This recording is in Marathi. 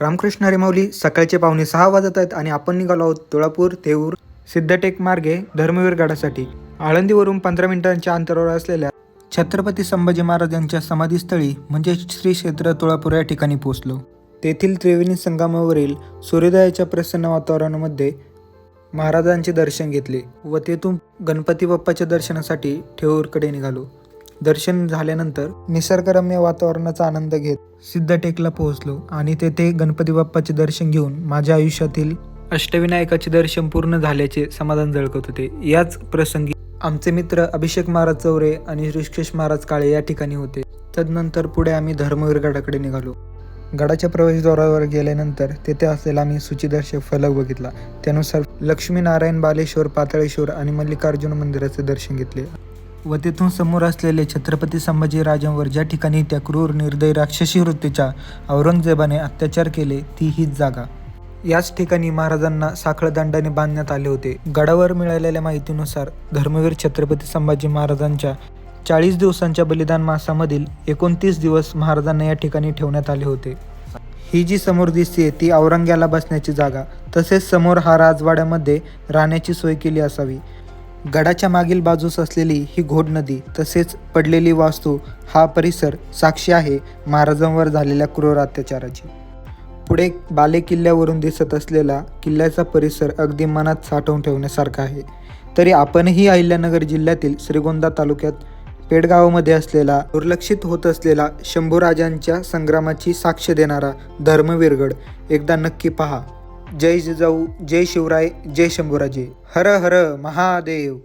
रामकृष्ण रेमावली सकाळचे पावणे सहा वाजत आहेत आणि आपण निघालो आहोत तुळापूर तेऊर सिद्धटेक मार्गे धर्मवीर गडासाठी. आळंदीवरून पंधरा मिनिटांच्या अंतरावर असलेल्या छत्रपती संभाजी महाराजांच्या समाधीस्थळी म्हणजे श्री क्षेत्र तुळापूर या ठिकाणी पोहोचलो. तेथील त्रिवेणी संगमावरील सूर्योदयाच्या प्रसन्न वातावरणामध्ये महाराजांचे दर्शन घेतले व तेथून गणपती बाप्पाच्या दर्शनासाठी ठेऊरकडे निघालो. दर्शन झाल्यानंतर निसर्गरम्य वातावरणाचा आनंद घेत सिद्धटेकला पोहोचलो आणि तेथे गणपती बाप्पाचे दर्शन घेऊन माझ्या आयुष्यातील अष्टविनायकाचे दर्शन पूर्ण झाल्याचे समाधान झळकत होते. याच प्रसंगी आमचे मित्र अभिषेक महाराज चौरे आणि ऋषिकेश महाराज काळे या ठिकाणी होते. तदनंतर पुढे आम्ही धर्मवीर गडाकडे निघालो. गडाच्या प्रवेशद्वारावर गेल्यानंतर तेथे असलेला आम्ही सूचीदर्शक फलक बघितला. त्यानुसार लक्ष्मीनारायण बालेश्वर पातळेश्वर आणि मल्लिकार्जुन मंदिराचे दर्शन घेतले. व तेथून समोर असलेले छत्रपती संभाजी राजांवर ज्या ठिकाणी त्या क्रूर निर्दयी राक्षसी वृत्तीच्या औरंगजेबाने अत्याचार केले ती हीच जागा. याच ठिकाणी महाराजांना साखळदंडाने बांधण्यात आले होते. गडावर मिळालेल्या माहितीनुसार धर्मवीर छत्रपती संभाजी महाराजांच्या चाळीस दिवसांच्या बलिदान मासामधील एकोणतीस दिवस महाराजांना या ठिकाणी ठेवण्यात आले होते. ही जी समोर दिसते ती औरंग्याला बसण्याची जागा. तसेच समोर हा राजवाड्यामध्ये राहण्याची सोय केली असावी. गडाच्या मागील बाजूस असलेली ही घोड नदी तसेच पडलेली वास्तू हा परिसर साक्षी आहे महाराजांवर झालेल्या क्रूर अत्याचाराची. पुढे बाले किल्ल्यावरून दिसत असलेला किल्ल्याचा परिसर अगदी मनात साठवून ठेवण्यासारखा आहे. तरी आपणही अहिल्यानगर जिल्ह्यातील श्रीगोंदा तालुक्यात पेडगावामध्ये असलेला दुर्लक्षित होत असलेला शंभूराजांच्या संग्रामाची साक्ष देणारा धर्मवीरगड एकदा नक्की पहा. जय जिजाऊ जय शिवराय जय शंभूराजे. हर हर महादेव.